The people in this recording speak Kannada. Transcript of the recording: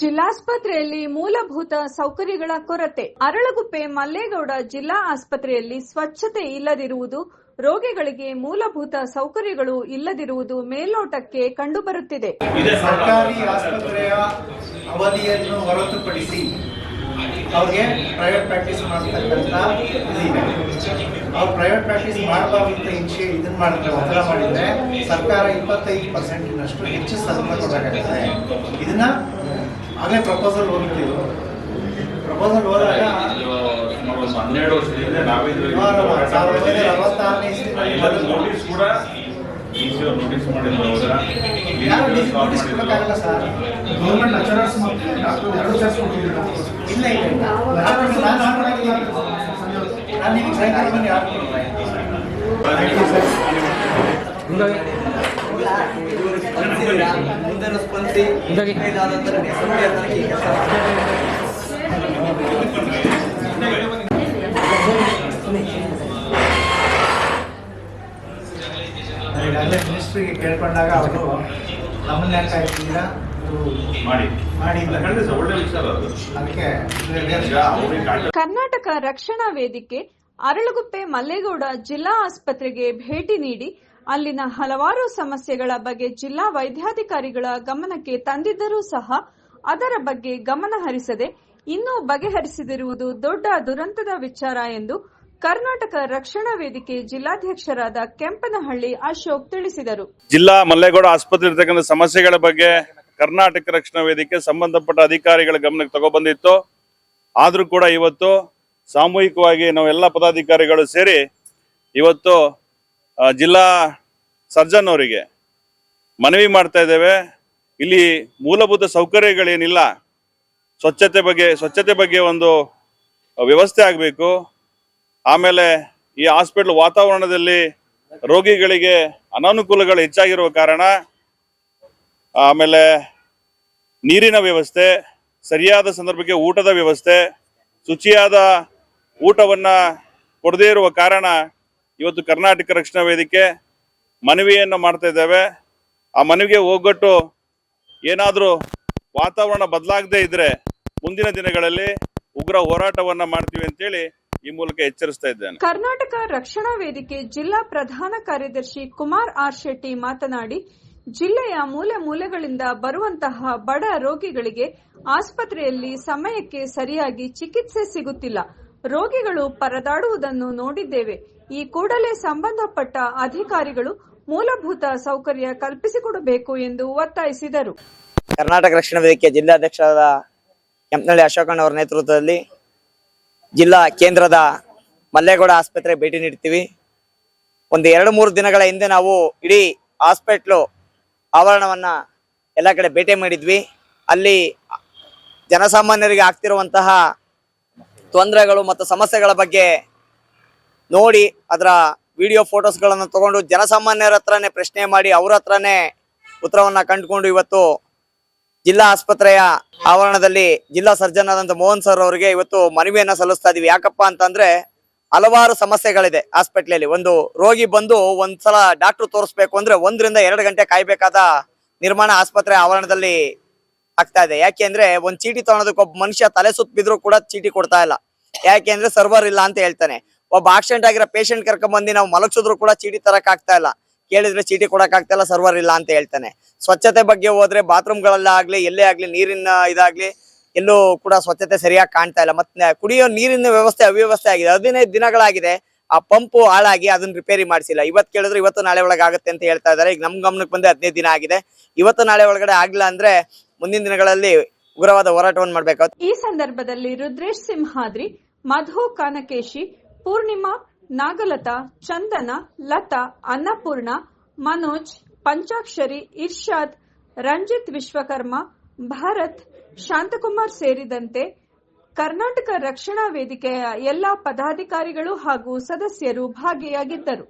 ಜಿಲ್ಲಾಸ್ಪತ್ರೆಯಲ್ಲಿ ಮೂಲಭೂತ ಸೌಕರ್ಯಗಳ ಕೊರತೆ. ಅರಳಗುಪ್ಪೆ ಮಲ್ಲೇಗೌಡ ಜಿಲ್ಲಾ ಆಸ್ಪತ್ರೆಯಲ್ಲಿ ಸ್ವಚ್ಛತೆ ಇಲ್ಲದಿರುವುದು, ರೋಗಿಗಳಿಗೆ ಮೂಲಭೂತ ಸೌಕರ್ಯಗಳು ಇಲ್ಲದಿರುವುದು ಮೇಲ್ನೋಟಕ್ಕೆ ಕಂಡುಬರುತ್ತಿದೆ. ಸರ್ಕಾರಿ ಆಸ್ಪತ್ರೆಯ ಅವಧಿಯನ್ನು ಹೊರತುಪಡಿಸಿ ಅವ್ರಿಗೆ ಪ್ರೈವೇಟ್ ಪ್ರಾಕ್ಟೀಸ್ ಮಾಡ್ತಕ್ಕಂಥ ಇದಿದೆ ಅವ್ರು ಪ್ರೈವೇಟ್ ಪ್ರಾಕ್ಟೀಸ್ ಮಾಡಬಾರ್ದು ಇನ್ಶಿ ಇದನ್ನ ಮಾಡಿದ್ರೆ, ಒತ್ತಡ ಮಾಡಿದ್ರೆ ಸರ್ಕಾರ ಇಪ್ಪತ್ತೈದು ಪರ್ಸೆಂಟಿನಷ್ಟು ಹೆಚ್ಚು ಸೌಲಭ್ಯ ಕೊಡಬೇಕಾಗುತ್ತೆ ಇದನ್ನ ಆಗಲೇ ಪ್ರಪೋಸಲ್ ಹೋಗಿದ್ದು ಪ್ರಪೋಸಲ್ ಹೋದಾಗ ಸುಮಾರು ಹನ್ನೆರಡು ವರ್ಷದಿಂದ ನಾವೇ ನೋಟಿಸ್ ಕೂಡ ಅವ್ರು ನೋಟಿಸ್ ಮಾಡಿದ್ರು ಕೊಡೋಕ್ಕಾಗಲ್ಲ ಸರ್ ಗೌರ್ಮೆಂಟ್ ಲೆಕ್ಚರರ್ಸ್ ಮತ್ತೆ ಡಾಕ್ಟರ್ ಎರಡು ಸೇರಿಸ್ಕೊಟ್ಟಿದ್ದೀರಾ ಇಲ್ಲ ಇಲ್ಲ ಇಲ್ಲ. ನಾನು. ಸರ್ ನಿಮಗೆ ಸಾಯಂಕಾಲ ಬನ್ನಿ ಯಾರು ಮಿನಿಸ್ಟ್ರಿಗೆ ಕೇಳ್ಕೊಂಡಾಗ ಅವರು ನಮ್ಮನ್ನ ಕರ್ನಾಟಕ ರಕ್ಷಣಾ ವೇದಿಕೆ ಅರಳಗುಪ್ಪೆ ಮಲ್ಲೇಗೌಡ ಜಿಲ್ಲಾ ಆಸ್ಪತ್ರೆಗೆ ಭೇಟಿ ನೀಡಿ ಅಲ್ಲಿನ ಹಲವಾರು ಸಮಸ್ಯೆಗಳ ಬಗ್ಗೆ ಜಿಲ್ಲಾ ವೈದ್ಯಾಧಿಕಾರಿಗಳ ಗಮನಕ್ಕೆ ತಂದಿದ್ದರೂ ಸಹ ಅದರ ಬಗ್ಗೆ ಗಮನ ಹರಿಸದೆ ಇನ್ನೂ ಬಗೆಹರಿಸದಿರುವುದು ದೊಡ್ಡ ದುರಂತದ ವಿಚಾರ ಎಂದು ಕರ್ನಾಟಕ ರಕ್ಷಣಾ ವೇದಿಕೆ ಜಿಲ್ಲಾಧ್ಯಕ್ಷರಾದ ಕೆಂಪನಹಳ್ಳಿ ಅಶೋಕ್ ತಿಳಿಸಿದರು. ಜಿಲ್ಲಾ ಮಲ್ಲೇಗೌಡ ಆಸ್ಪತ್ರೆ ಇರ್ತಕ್ಕಂಥ ಸಮಸ್ಯೆಗಳ ಬಗ್ಗೆ ಕರ್ನಾಟಕ ರಕ್ಷಣಾ ವೇದಿಕೆ ಸಂಬಂಧಪಟ್ಟ ಅಧಿಕಾರಿಗಳ ಗಮನಕ್ಕೆ ತಗೊಬಂದಿತ್ತು. ಆದರೂ ಕೂಡ ಇವತ್ತು ಸಾಮೂಹಿಕವಾಗಿ ನಾವೆಲ್ಲ ಪದಾಧಿಕಾರಿಗಳು ಸೇರಿ ಇವತ್ತು ಜಿಲ್ಲಾ ಸರ್ಜನ್ ಅವರಿಗೆ ಮನವಿ ಮಾಡ್ತಾ ಇದ್ದೇವೆ. ಇಲ್ಲಿ ಮೂಲಭೂತ ಸೌಕರ್ಯಗಳೇನಿಲ್ಲ, ಸ್ವಚ್ಛತೆ ಬಗ್ಗೆ ಸ್ವಚ್ಛತೆ ಬಗ್ಗೆ ಒಂದು ವ್ಯವಸ್ಥೆ ಆಗಬೇಕು. ಆಮೇಲೆ ಈ ಹಾಸ್ಪಿಟ್ಲ್ ವಾತಾವರಣದಲ್ಲಿ ರೋಗಿಗಳಿಗೆ ಅನಾನುಕೂಲಗಳು ಹೆಚ್ಚಾಗಿರುವ ಕಾರಣ, ಆಮೇಲೆ ನೀರಿನ ವ್ಯವಸ್ಥೆ, ಸರಿಯಾದ ಸಂದರ್ಭಕ್ಕೆ ಊಟದ ವ್ಯವಸ್ಥೆ, ಶುಚಿಯಾದ ಊಟವನ್ನು ಕೊಡದೇ ಇರುವ ಕಾರಣ ಇವತ್ತು ಕರ್ನಾಟಕ ರಕ್ಷಣಾ ವೇದಿಕೆ ಮನವಿಯನ್ನು ಮಾಡ್ತಾ ಇದ್ದೇವೆ. ಆ ಮನವಿಗೆ ಹೋಗೊಟ್ಟು ಏನಾದರೂ ವಾತಾವರಣ ಬದಲಾಗದೇ ಇದ್ರೆ ಮುಂದಿನ ದಿನಗಳಲ್ಲಿ ಉಗ್ರ ಹೋರಾಟವನ್ನ ಮಾಡ್ತೀವಿ ಅಂತೇಳಿ ಈ ಮೂಲಕ ಎಚ್ಚರಿಸ್ತಾ ಇದ್ದೇನೆ. ಕರ್ನಾಟಕ ರಕ್ಷಣಾ ವೇದಿಕೆ ಜಿಲ್ಲಾ ಪ್ರಧಾನ ಕಾರ್ಯದರ್ಶಿ ಕುಮಾರ್ ಆರ್ ಶೆಟ್ಟಿ ಮಾತನಾಡಿ, ಜಿಲ್ಲೆಯ ಮೂಲೆ ಮೂಲೆಗಳಿಂದ ಬರುವಂತಹ ಬಡ ರೋಗಿಗಳಿಗೆ ಆಸ್ಪತ್ರೆಯಲ್ಲಿ ಸಮಯಕ್ಕೆ ಸರಿಯಾಗಿ ಚಿಕಿತ್ಸೆ ಸಿಗುತ್ತಿಲ್ಲ. ರೋಗಿಗಳು ಪರದಾಡುವುದನ್ನು ನೋಡಿದ್ದೇವೆ. ಈ ಕೂಡಲೇ ಸಂಬಂಧಪಟ್ಟ ಅಧಿಕಾರಿಗಳು ಮೂಲಭೂತ ಸೌಕರ್ಯ ಕಲ್ಪಿಸಿಕೊಡಬೇಕು ಎಂದು ಒತ್ತಾಯಿಸಿದರು. ಕರ್ನಾಟಕ ರಕ್ಷಣಾ ವೇದಿಕೆ ಜಿಲ್ಲಾಧ್ಯಕ್ಷರಾದ ಕೆಂಪನಹಳ್ಳಿ ಅಶೋಕಣ್ಣ ಅವರ ನೇತೃತ್ವದಲ್ಲಿ ಜಿಲ್ಲಾ ಕೇಂದ್ರದ ಮಲ್ಲೇಗೌಡ ಆಸ್ಪತ್ರೆ ಭೇಟಿ ನೀಡ್ತೀವಿ. ಒಂದು ಎರಡು ಮೂರು ದಿನಗಳ ಹಿಂದೆ ನಾವು ಇಡೀ ಹಾಸ್ಪಿಟ್ಲು ಆವರಣವನ್ನ ಎಲ್ಲ ಕಡೆ ಭೇಟಿ ಮಾಡಿದ್ವಿ. ಅಲ್ಲಿ ಜನಸಾಮಾನ್ಯರಿಗೆ ಆಗ್ತಿರುವಂತಹ ತೊಂದರೆಗಳು ಮತ್ತು ಸಮಸ್ಯೆಗಳ ಬಗ್ಗೆ ನೋಡಿ, ಅದರ ವಿಡಿಯೋ ಫೋಟೋಸ್ಗಳನ್ನು ತಗೊಂಡು ಜನಸಾಮಾನ್ಯರ ಹತ್ರನೇ ಪ್ರಶ್ನೆ ಮಾಡಿ ಅವ್ರ ಹತ್ರನೇ ಉತ್ತರವನ್ನು ಕಂಡುಕೊಂಡು ಇವತ್ತು ಜಿಲ್ಲಾ ಆಸ್ಪತ್ರೆಯ ಆವರಣದಲ್ಲಿ ಜಿಲ್ಲಾ ಸರ್ಜನ್ ಆದಂತ ಮೋಹನ್ ಸರ್ ಅವರಿಗೆ ಇವತ್ತು ಮನವಿಯನ್ನು ಸಲ್ಲಿಸ್ತಾ ಇದೀವಿ. ಯಾಕಪ್ಪ ಅಂತಂದ್ರೆ ಹಲವಾರು ಸಮಸ್ಯೆಗಳಿದೆ ಹಾಸ್ಪಿಟ್ಲಲ್ಲಿ. ಒಂದು ರೋಗಿ ಬಂದು ಒಂದ್ಸಲ ಡಾಕ್ಟರ್ ತೋರಿಸ್ಬೇಕು ಅಂದ್ರೆ ಒಂದರಿಂದ ಎರಡು ಗಂಟೆ ಕಾಯ್ಬೇಕಾದ ನಿರ್ಮಾಣ ಆಸ್ಪತ್ರೆ ಆವರಣದಲ್ಲಿ ಆಗ್ತಾ ಇದೆ. ಯಾಕೆಂದ್ರೆ ಒಂದ್ ಚೀಟಿ ತಗೊಳೋದಕ್ಕೆ ಒಬ್ಬ ಮನುಷ್ಯ ತಲೆ ಸುತ್ತ ಬಿದ್ರು ಕೂಡ ಚೀಟಿ ಕೊಡ್ತಾ ಇಲ್ಲ. ಯಾಕೆಂದ್ರೆ ಸರ್ವರ್ ಇಲ್ಲ ಅಂತ ಹೇಳ್ತಾನೆ. ಒಬ್ಬ ಆಕ್ಸಿಡೆಂಟ್ ಆಗಿರೋ ಪೇಷಂಟ್ ಕರ್ಕೊಂಡ್ ಬಂದು ನಾವು ಮಲಗಿಸಿದ್ರು ಕೂಡ ಚೀಟಿ ತರಕ್ ಆಗ್ತಾ ಇಲ್ಲ. ಕೇಳಿದ್ರೆ ಚೀಟಿ ಕೊಡಕ್ ಆಗ್ತಾ ಇಲ್ಲ, ಸರ್ವರ್ ಇಲ್ಲ ಅಂತ ಹೇಳ್ತಾನೆ. ಸ್ವಚ್ಛತೆ ಬಗ್ಗೆ ಹೋದ್ರೆ ಬಾತ್ರೂಮ್ಗಳಲ್ಲಾಗ್ಲಿ ಎಲ್ಲೇ ಆಗ್ಲಿ, ನೀರಿನ ಇದಾಗ್ಲಿ, ಎಲ್ಲೂ ಕೂಡ ಸ್ವಚ್ಛತೆ ಸರಿಯಾಗಿ ಕಾಣ್ತಾ ಇಲ್ಲ. ಮತ್ತೆ ಕುಡಿಯೋ ನೀರಿನ ವ್ಯವಸ್ಥೆ ಅವ್ಯವಸ್ಥೆ ಆಗಿದೆ. ಹದಿನೈದು ದಿನಗಳಾಗಿದೆ. ಆ ಪಂಪು ಹಾಳಾಗಿ ಅದನ್ನ ರಿಪೇರಿ ಮಾಡಿಸಿಲ್ಲ. ಇವತ್ತು ಕೇಳಿದ್ರೆ ಇವತ್ತು ನಾಳೆ ಒಳಗೆ ಆಗುತ್ತೆ ಅಂತ ಹೇಳ್ತಾ ಇದ್ದಾರೆ. ಈಗ ನಮ್ ಗಮನಕ್ಕೆ ಬಂದೆ ಹದಿನೈದು ದಿನ ಆಗಿದೆ. ಇವತ್ತು ನಾಳೆ ಒಳಗಡೆ ಆಗ್ಲಿಲ್ಲ ಅಂದ್ರೆ ಮುಂದಿನ ದಿನಗಳಲ್ಲಿ ಉಗ್ರವಾದ ಹೋರಾಟವನ್ನು ಮಾಡಬೇಕು ಈ ಸಂದರ್ಭದಲ್ಲಿ ರುದ್ರೇಶ್ ಸಿಂಹಾದ್ರಿ ಮಧು ಕಾನಕೇಶಿ, ಪೂರ್ಣಿಮಾ, ನಾಗಲತಾ, ಚಂದನ, ಲತಾ, ಅನ್ನಪೂರ್ಣ, ಮನೋಜ್, ಪಂಚಾಕ್ಷರಿ, ಇರ್ಷಾದ್, ರಂಜಿತ್ ವಿಶ್ವಕರ್ಮ, ಭಾರತ್, ಶಾಂತಕುಮಾರ್ ಸೇರಿದಂತೆ ಕರ್ನಾಟಕ ರಕ್ಷಣಾ ವೇದಿಕೆಯ ಎಲ್ಲಾ ಪದಾಧಿಕಾರಿಗಳು ಹಾಗೂ ಸದಸ್ಯರು ಭಾಗಿಯಾಗಿದ್ದರು.